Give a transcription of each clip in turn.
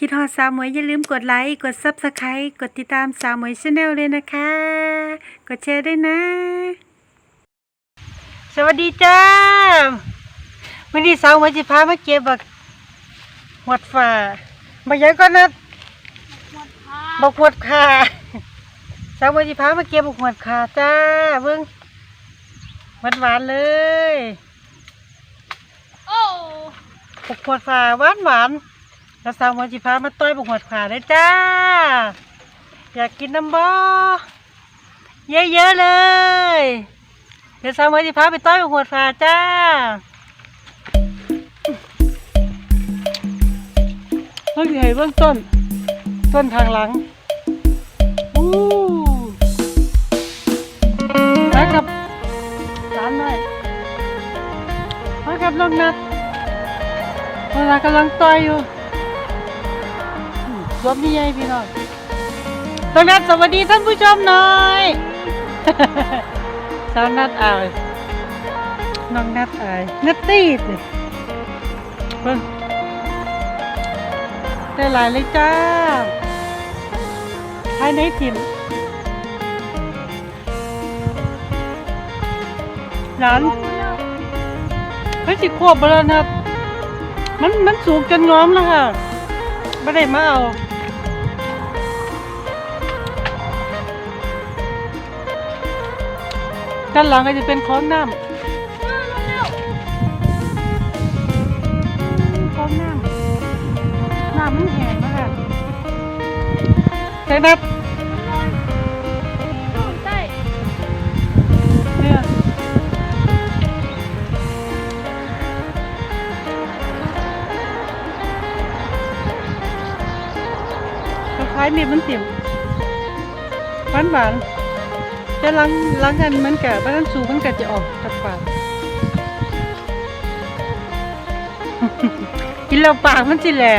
คิดฮอดสาวหมวยอย่าลืมกดไลค์ กด Subscribe กดติดตามสาวหมวยชาแนลเลยนะคะ กดแชร์ด้วยนะ สวัสดีจ้าวันนี้สาวหมวยจะพามาเก็บบักหวดฝ่าบักใหญ่ก็นัดบักหวดขาสาวหมวยจะพามาเก็บบักหวดขาจ้าเบิ้งหวานหวานๆเลย โอ้บักหวดขาหวานหวานๆ แล้วสาวหมวยจะพามาต้อยบักหวดขาเลยจ้า อยากกินน้ำบ่เยอะๆเลย เดี๋ยวสาวหมวยจะพาไปต้อยบักหวดขาจ้าเพิ่งเห็นเบื้องต้น ต้นทางหลังอู้มากับร้านหน่อยมากับน้องนัดเวลากำลังต่อยอยู่ วมนี่ไงพี่น้องน้องนัดสวัสดีท่านผู้ชมหน่อยสาวนัดอายน้องนัดอายนัตตี้สิเพิ่งได้หลายเลยจ้าภายในถิ่นหลานเฮ้ยสิควบไปแล้วนะครับ มันมันสูงจนง้อมแล้วค่ะไม่ได้มาเอา ด้านหลังก็จะเป็นคลองน้ำคลองน้ำน้ำมันแห้งมากใช่นับใช่เนี่ยคล้ายๆมีดมันเสียมหวานหวาน ๆจะล้างล้างกันมันก่บ้านสูงมันก่จะออกจากปากกินแล้วปากมันสิแหละ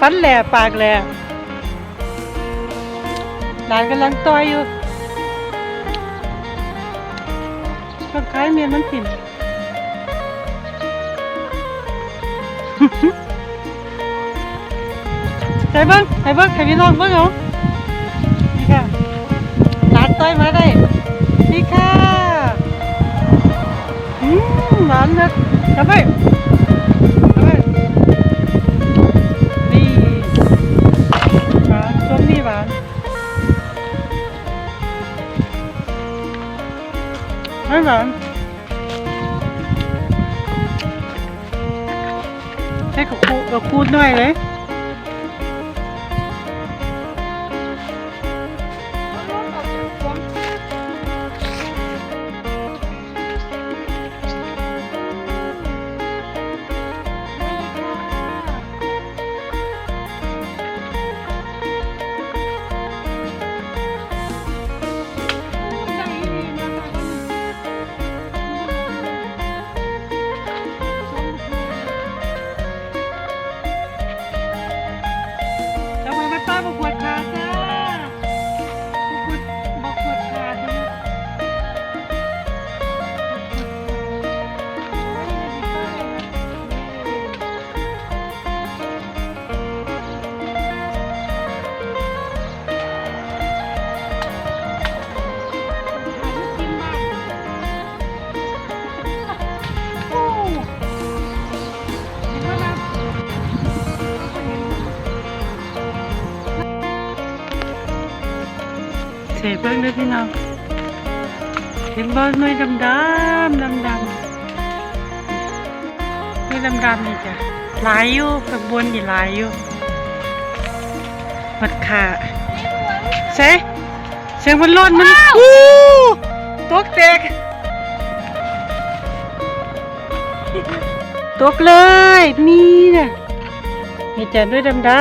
ฟันแหละปากแหละหลานกำลังต่อยอยู่คล้ายเมียนมันถิ่นใส่เบิ้งใส่เบิ้งใส่พี่น้องเบิ้งเอานี่ค่ะหลาน ต่อยมาได้นี่ค่ะอืมหวานนะจับไปจับไปนี่หวานส้มนี่หวานไม่หวานให้กับคูกับคูดหน่อยเลย เสพเบิ้งด้วยพี่น้องเห็นบอลไม่ดำดำดำดำไม่ดำดำนี่จ้ะหลายอยู่กับบนนี่หลายอยู่มัดขาเซ่เสียงมันร้อนมันอู้ตกแตกตกเลยมีน่ะมีแต่ด้วยดำดำ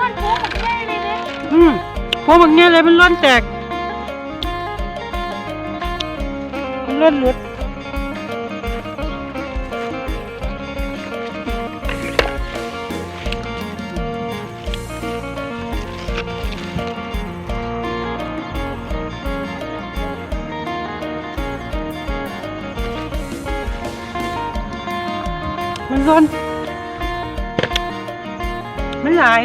วันโค้งกับแม่เลยเนี่ยอืมเพราะบางเนี้ยเลยมันร่อนแตก มันร่อนหลุดมันร่อนหลาย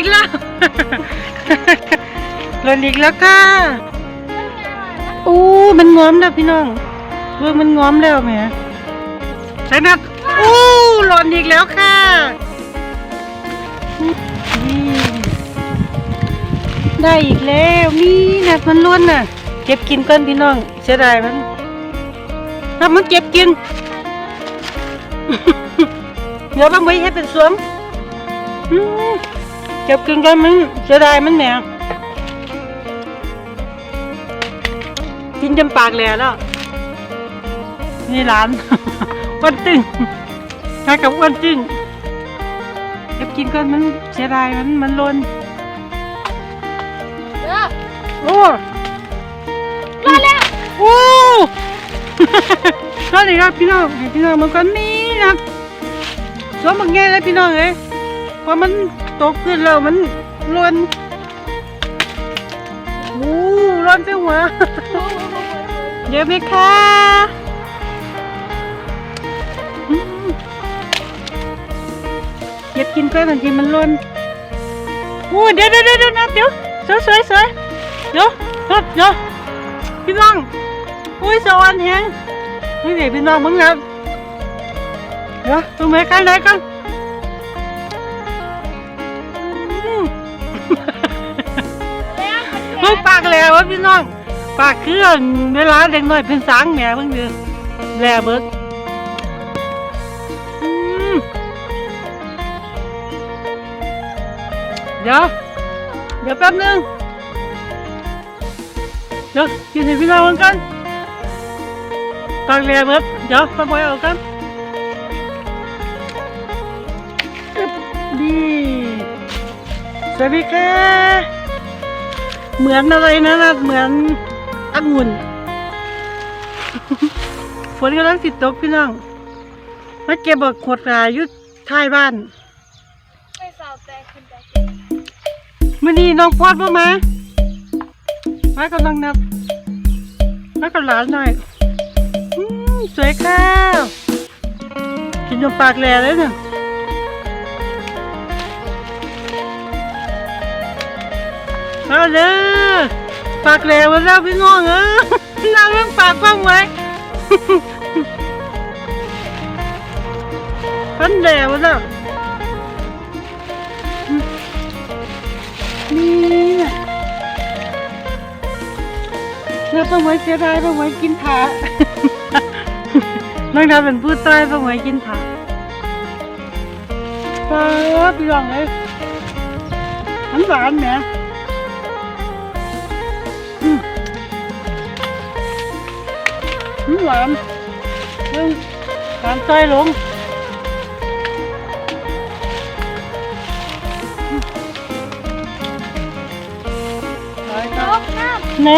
หล่นอีกแล้ว หล่นอีกแล้วค่ะอู้มันง้อมแล้วพี่น้องเรื่องมันง้อมแล้วแหม่ใช่นัดอู้หล่นอีกแล้วค่ะได้อีกแล้วนี่นัดมันหล่นน่ะ เก็บกินก่อนพี่น้องเสียดายมันถ้ามันเก็บกินเดี๋ยวบางไว้ให้เป็นสวมอืม ก็บกินก่อนมันเสียดายมันแหม่กินจนปากแหล่แล้ว นี่ร้านอ้วนตึงถ้ากับอ้วนตึงเก็บกินก่อนมันเสียดายมันมันหลนเด้อโอ้รอดแล้วโอ้สวัสดีครับพี่น้องให้พี่น้องมันก็นี่นะสวมบักแง่เลยพี่น้องเอ้ยพอมัน ตกขึ้นแล้วมันล่นโอ้ล่นไปหัว เยอะไหมคะเก็บกินเพื่อนบางทีมันล่นโอ้เดี๋ยวเดี๋ยวเดี๋ยวเดี๋ยวนะเดี๋ยวสวยสวยสวยเดี๋ยวเดี๋ยวเดี๋ยวพี่น้องอุ้ยสวรรค์แหงนี่เดี๋ยวพี่น้องมึงครับเดี๋ยวตรงไหนกันไหนกัน เพิ่งปากแหล้วะพี่น้อง ปากคืออันเวลาเด็กน้อยเป็นสางแหม่เพิ่งเดือแหล่เบิดอืมเดี๋ยว เดี๋ยวแป๊บนึง เดี๋ยวกินให้พี่น้องกัน ปากแหล่เบิดเดี๋ยวป้าบอยเอากันอ๊บดีสวัสดีค่ะ เหมือนอะไรนะนะเหมือนองุ่นฝนกำลังติดตกพี่น้องมาเก็บบักขวดกายู่ท้ายบ้านเมื่อนี้น้องพอดมามามากับน้องนับมากับหลานหน่อยสวยค่ะกินจนปากแหล่เลยเนี่ย มาเด้อปากแหล่มาแล้วพี่น้องเออนั่งเรื่องปากฟังไว้พันแหล่มาแล้วนี่น่ะแล้วป้าหมวยเสียดายป้าหมวยกินผักน้องดาวเป็นผู้ใต้ป้าหมวยกินผักป้าพี่รองเลยมันหวานแหม หวานเรื่องหวานใจลงไปคยรับกน้ไหน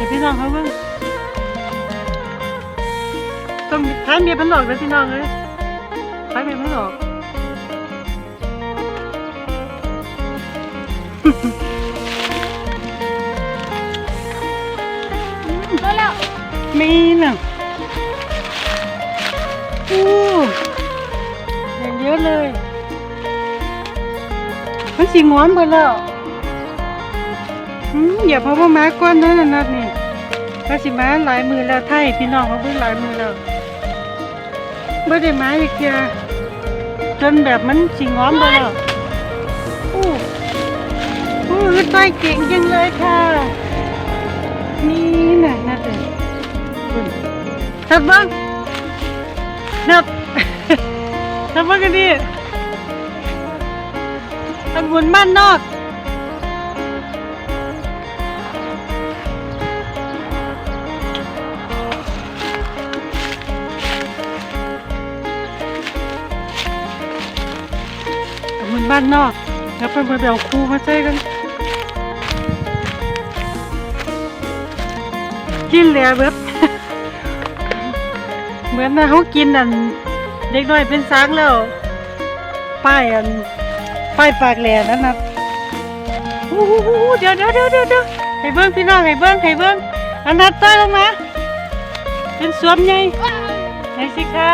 เดี๋ยวพี่น้องเขาเบิ้งต้องท้ายเมียมันหลอกเลยพี่น้องเลยท้ายเมียมันหลอกำรอดแล้วมีน่ะอู้อย่างเยอะเลยมันสีง้อมไปแล้วอืมอย่าเพราะว่าม้าก้อนนั่นน่ะนัดนี่ ก็สิม้าหลายมือแล้วไทยพี่น้องเขาเพิ่งหลายมือแล้วไม่ได้ม้าอีกเดียจนแบบมันสีง้อมไปแล้วอู้อู้ใต้เก่งจังเลยค่ะ นี่น่ะนัดเลยนับบ้างนับนับบ้างกันดิอันบุญบ้านนอก บ้านนอกแล้วไป็นเบวคูมาเจอกันกินเหลือเบิดเหมือนนะเขากินอัน เด็กน้อยเป็นซากแล้ว ป้ายอัน ป้ายปากแหลนั่นนะเดี๋ยวเดี๋ยวเดี๋ยวเดี๋ยวให้เบิ้งพี่น้องให้เบิ้งให้เบิ้งอันนัดต้อยลงมาเป็นสวมไงไหนสิคะ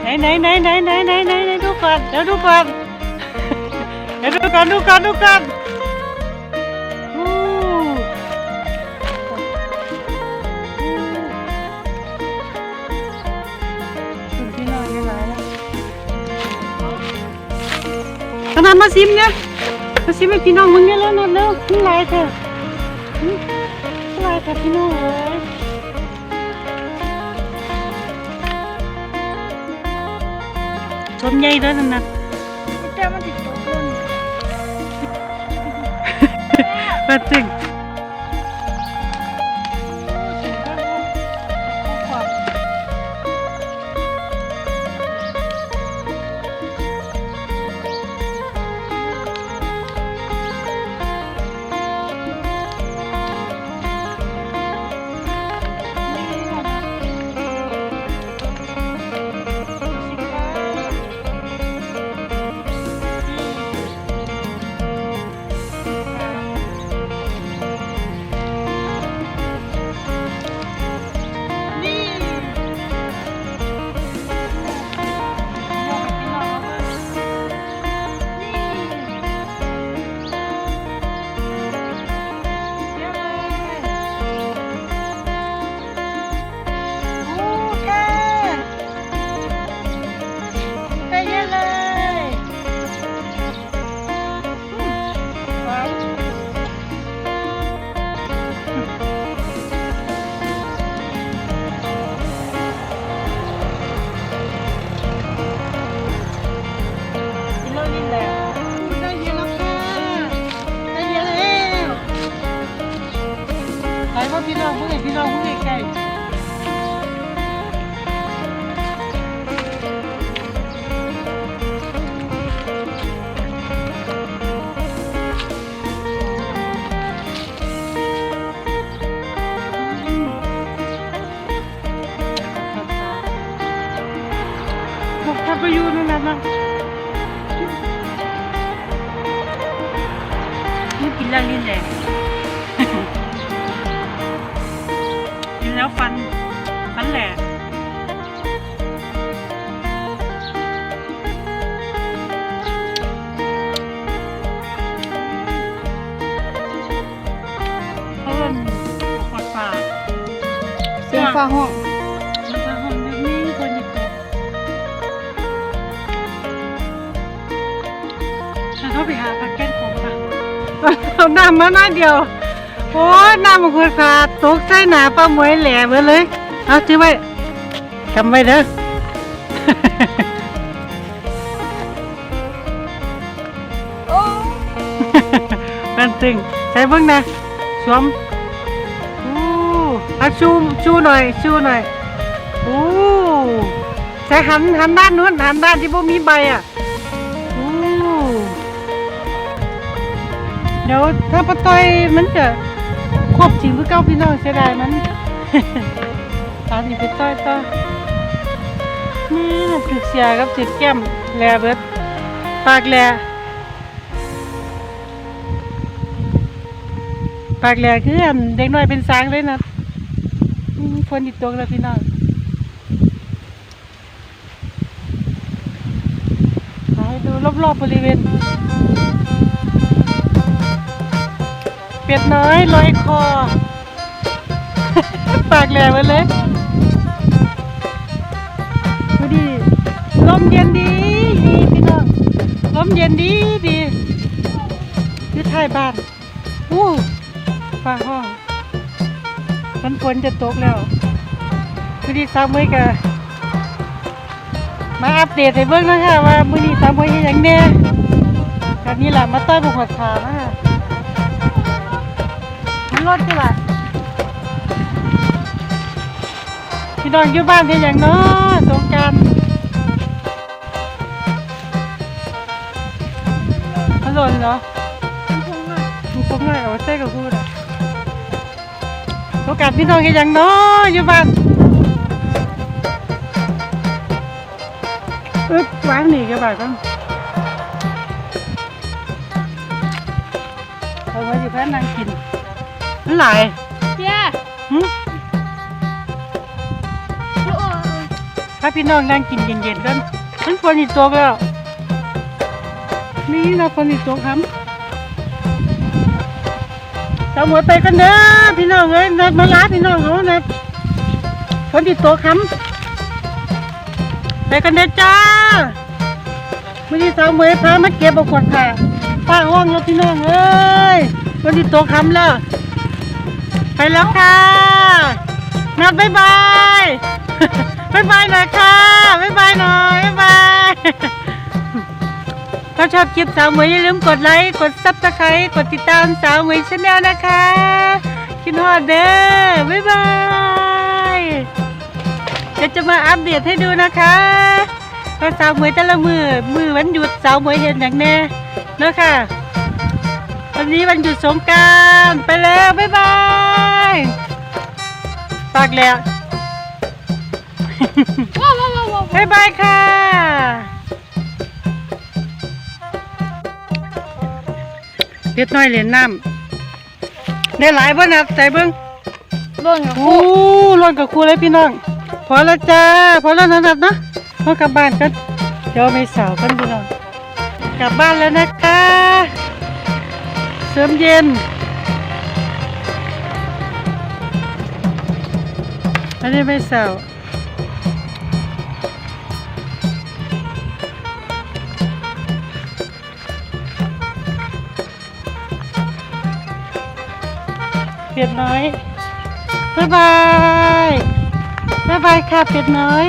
ไหนไหนไหนไหนไหนไหนไหนดูก่อนเดี๋ยวดูก่อน เดี๋ยวดูก่อนดูก่อนดูก่อนอู้คุณพี่น้องยังไงล่ะขนมาซิมเนี่ยมาซิมให้พี่น้องมึงเนี่ยแล้วนอนแล้วมึงไรเถอะมึงไรเถอะพี่น้องเอ้ยชมใหญ่แล้วนั่นนะ perfect thing. Kabayo na naman. Yung ilalim eh. Yun แล้วฟันฟันแหลกเสียงฟ้าห้อง เข้าไปหาปลาแก้นของค่ะเอาน้ำมาหน้าเดียว โอ้ยน้ำมันควรขาดตกใส่หนาปลาหมวยแหลมเลย เอาถือไว้กำไว้เด้อโอ้มันตึงใส่เบิ่งนะสวมอู้เอาชูชูหน่อยชูหน่อยอู้ใส่หันหันด้านนู้นหันด้านที่พวกมีใบอะ ดี๋ยวถ้าปะต้อยมันจะควบจริงเพื่อเก้าพี่น้องเสียดายมันตอนนี้ไปต้อยต่อนี่ถึกเสียกับถึกแก้มแลเบิดปากแลปากแหลกคืออันเด็กน้อยเป็นสางเลยนะฝนติดตกแล้วพี่น้องให้ดูรอบๆบริเวณ เป็ดน้อยลอยคอ ปากแหลกมาเลยดูดิลมเย็นดีดีพี่น้องลมเย็นดีดีอยู่ท้ายบ้านอู้ฟ้าห้องมันฝนจะตกแล้วคือดีสาวมือกะมาอัปเดตให้เบิ่งนะคะว่ามื้อนี้สาวมือเฮ็ดหยังแน่กันนี้ล่ะมาต้อยบุกหัวขามามัน รถกี่ล่ะพี่น้องอยู่บ้านเฮ็ดหยังนาะสงการฮัลโหลเหรอคงอะมึงคงง่ายเอาใส่กับกูนะตบากาศพี่น้องกันอย่างน้ออยู่บ้านอึ๊บวางนี่ก็บ่ากันเอาไว้อยู่แพ้นางกิน มันหลายเพี้ยหึโอ้ยถ้าพี่น้องนั่งกินเย็นๆกันมันฝนอีกตกแล้วนี่นะฝนอีกตกครับสาวหมวยไปกันเด้อพี่น้องเอ้ยนัดมาลาพี่น้องเขานัดฝนอีกตกครับไปกันเด้อจ้ามื่อนี้สาวหมวยพามาเก็บเอาขวดผ้าป้าห้องแล้วพี่น้องเอ้ยฝนอีกตกครับแล้ว ไปแล้วค่ะนัดบ๊ายบายบ๊ายบายหน่อยค่ะบ๊ายบายหน่อยบ๊ายบายถ้าชอบคลิปสาวหมวยอย่าลืมกดไลค์กดซับสไครต์กดติดตามสาวหมวยชาแนลนะคะคิดฮอดเด้อบ๊ายบายเดี๋ยวจะมาอัปเดตให้ดูนะคะว่าสาวหมวยแต่ละมือมือวันหยุดสาวหมวยเห็นอย่างแน่เนอะค่ะ วันนี้วันหยุดสงกรารไปแล้วบ๊ายบายปากแล้ว ว้าวว้าวว้าวว้าวบายบายค่ะเล็ดน้อยเหรียญน้ำได้หลายบ่นะใส่เบิ้งโดนกับโอ้ล้นกับครูเลยพี่น้อง พอแล้วจ้า พอแล้วนะนัดนะมากลับบ้านกัน เดี๋ยวไม่สาวกันพี่น้อง กลับบ้านแล้วนะคะ เสริมเย็น อันนี้ไม่สาเป็ดน้อย บ๊ายบาย บ๊ายบายค่ะเป็ดน้อย